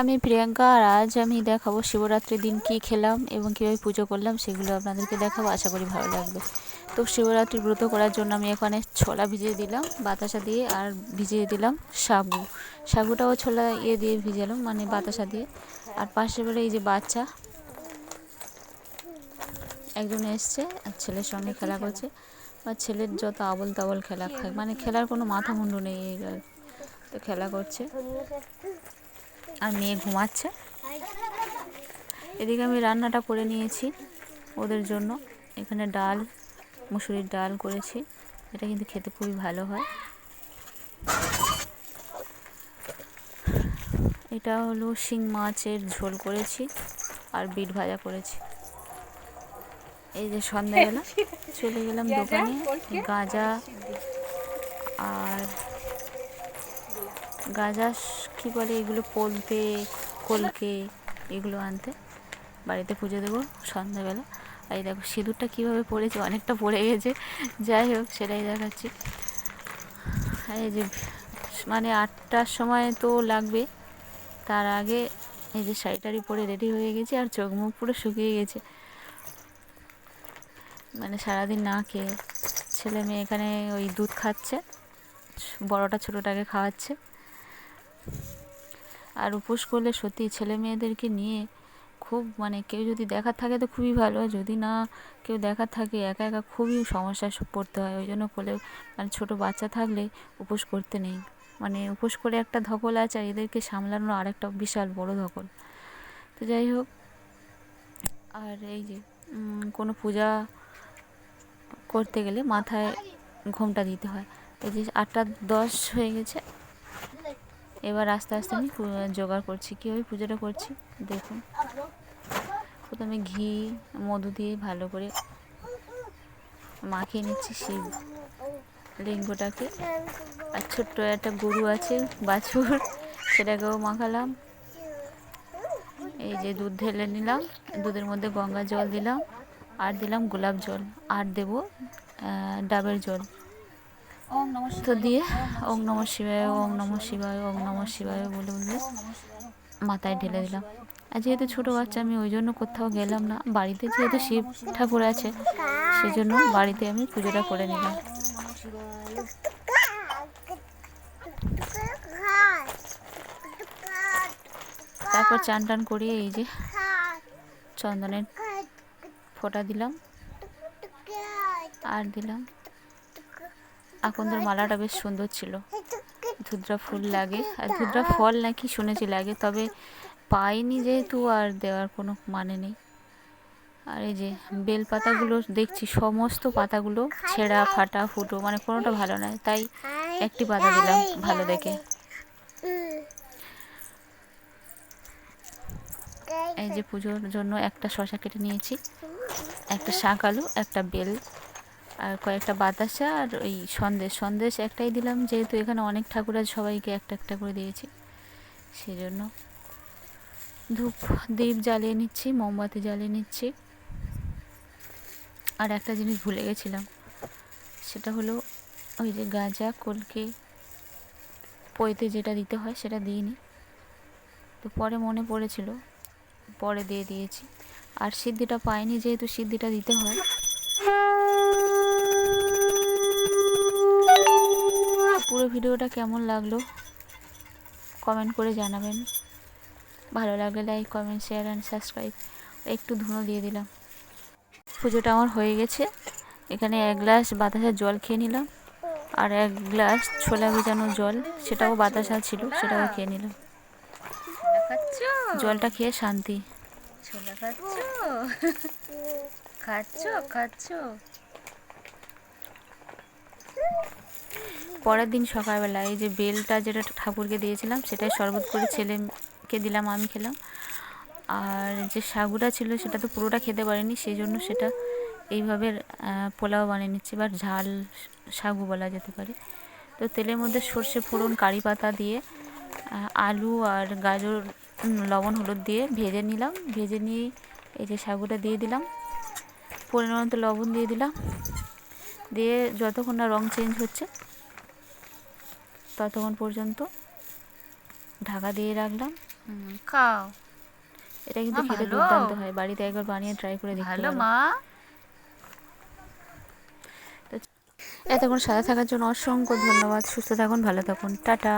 আমি প্রিয়াঙ্কা আর আজ আমি দেখাবো শিবরাত্রির দিন কী খেলাম এবং কীভাবে পুজো করলাম সেগুলো আপনাদেরকে দেখাবো, আশা করি ভালো লাগবে। তো শিবরাত্রি ব্রত করার জন্য আমি এখানে ছোলা ভিজিয়ে দিলাম, বাতাসা দিয়ে, আর ভিজিয়ে দিলাম সাবু সাবুটাও ছোলা ইয়ে দিয়ে ভিজালাম মানে বাতাসা দিয়ে। আর পাশে বেড়ে এই যে বাচ্চা, একজন এসছে, আর ছেলের সঙ্গে খেলা করছে। বা ছেলের যত আবল তাবল খেলা খায় মানে খেলার কোনো মাথা মুন্ডু নেই এই তো খেলা করছে। আর মেয়ে ঘুমাচ্ছে। এদিকে আমি রান্নাটা করে নিয়েছি ওদের জন্য। এখানে ডাল মুসুরির ডাল করেছি। এটা কিন্তু খেতে খুবই ভালো হয়। এটা হলো শিং মাছের ঝোল করেছি আর বিট ভাজা করেছি। এই যে সন্ধ্যাবেলা চলে গেলাম দোকানে। গাঁজা আর গাঁজা কী বলে এগুলো পলতে, কলকে এগুলো আনতে। বাড়িতে পুজো দেবো সন্ধ্যাবেলা। আর এই দেখো সিঁদুরটা কীভাবে পড়েছে, অনেকটা পড়ে গেছে। যাই হোক, সেটাই দেখাচ্ছি। এই যে মানে আটটার সময় তো লাগবে। তার আগে এই যে শাড়িটারি পরে রেডি হয়ে গেছে আর চোখ মুখ পুরো শুকিয়ে গেছে। মানে সারাদিন না খেয়ে ছেলে মেয়ে এখানে ওই দুধ খাচ্ছে, বড়টা ছোটোটাকে খাওয়াচ্ছে। আর উপোস করলে সত্যি ছেলে মেয়েদেরকে নিয়ে খুব মানে কেউ যদি দেখার থাকে তো খুবই ভালো। যদি না কেউ দেখার থাকে, একা একা খুবই সমস্যায় পড়তে হয়। ওই জন্য কোলে মানে ছোটো বাচ্চা থাকলে উপোস করতে নেই। মানে উপোস করে একটা ধকল আছে আর এদেরকে সামলানোর আরেকটা বিশাল বড় ধকল। তো যাই হোক, আর এই যে কোনো পূজা করতে গেলে মাথায় ঘোমটা দিতে হয়। এই যে আটটা দশ হয়ে গেছে। এবার আস্তে আস্তে আমি জোগাড় করছি। কীভাবে পুজোটা করছি? দেখুন। প্রথমে ঘি, মধু দিয়ে ভালো করে মাখিয়ে নিচ্ছি শিব লিঙ্গটাকে। আর ছোট্ট একটা গরু আছে, বাছুর, সেটাকেও মাখালাম। এই যে দুধ ঢেলে নিলাম, দুধের মধ্যে গঙ্গা জল দিলাম, আর দিলাম গোলাপ জল। আর দেব ডাবের জল। তো দিয়ে ওং নম শিবায় ওং নম শিবায় ওং নম শিবায় বলে বলে মাথায় ঢেলে দিলাম। আর যেহেতু ছোটো বাচ্চা আমি ওই জন্য কোথাও গেলাম না। বাড়িতে যেহেতু শিব ঠাকুর আছে সেই জন্য বাড়িতে আমি পুজোটা করে নিলাম। তারপর চান টান করিয়ে এই যে চন্দনের ফোঁটা দিলাম। আর দিলাম। আকন্দের মালাটা বেশ সুন্দর ছিল। ধুদ্রা ফুল লাগে। আর ধুদ্রা ফল নাকি শুনেছি লাগে, তবে পাইনি যেহেতু আর দেওয়ার কোনো মানে নেই। আর এই যে বেল পাতাগুলো দেখছি, সমস্ত পাতাগুলো ছেঁড়া, ফাটা, ফুটো মানে কোনোটা ভালো নয়, তাই একটি পাতা দিলাম ভালো দেখে। এই যে পুজোর জন্য একটা শশা কেটে নিয়েছি, একটা শাঁক আলু, একটা বেল। আর কয়েকটা বাতাসা আর ওই সন্দেশ সন্দেশ একটাই দিলাম। যেহেতু এখানে অনেক ঠাকুর আছে, সবাইকে একটা একটা করে দিয়েছি। সেজন্য ধূপ দ্বীপ জ্বালিয়ে নিচ্ছি, মোমবাতি জ্বালিয়ে নিচ্ছি। আর একটা জিনিস ভুলে গেছিলাম, সেটা হলো ওই যে গাঁজা, কলকে, পইতে যেটা দিতে হয় সেটা দিইনি। তো পরে মনে পড়েছিল, পরে দিয়ে দিয়েছি। আর সিদ্ধিটা পাইনি, যেহেতু সিদ্ধিটা দিতে হয়। পুরো ভিডিওটা কেমন লাগল? কমেন্ট করে জানাবেন। ভালো লাগলে like comment share and subscribe একটু ধুনো দিয়ে দিলাম। পুজোটা আমার হয়ে গেছে। এখানে এক গ্লাস বাতাসার জল খেয়ে নিলাম। আর এক গ্লাস ছোলা ভেজানো জল। সেটাও বাতাসা ছিল সেটাও খেয়ে নিলাম। জলটা খেয়ে শান্তি। ছোলা খাচ্ছ? খাচ্ছ? খাচ্ছ? পরের দিন সকালবেলা এই যে বেলটা যেটা ঠাকুরকে দিয়েছিলাম, সেটাই শরবত করে ছেলেকে দিলাম, আমি খেলাম। আর যে সাগুটা ছিল, সেটা তো পুরোটা খেতে পারিনি, সেই জন্য সেটা এইভাবে পোলাও বানিয়ে নিচ্ছি, বা ঝাল সাগু বলা যেতে পারে। তো তেলের মধ্যে সর্ষে ফোড়ন, কারি পাতা দিয়ে আলু আর গাজর লবণ, হলুদ দিয়ে ভেজে নিলাম। ভেজে নিয়ে এই যে সাগুটা দিয়ে দিলাম। পরিমাণ মতো লবণ দিয়ে দিলাম। দিয়ে যতক্ষণ না রং চেঞ্জ হচ্ছে ততক্ষণ পর্যন্ত ঢাকা দিয়ে রাখলাম। খাও। এটা কিন্তু খেতে দুর্দান্ত হয়। বাড়িতে একবার বানিয়ে ট্রাই করে দেখতে পারো। মা? এতক্ষণ সাথে থাকার জন্য অসংখ্য ধন্যবাদ। সুস্থ থাকুন ভালো থাকুন। টাটা।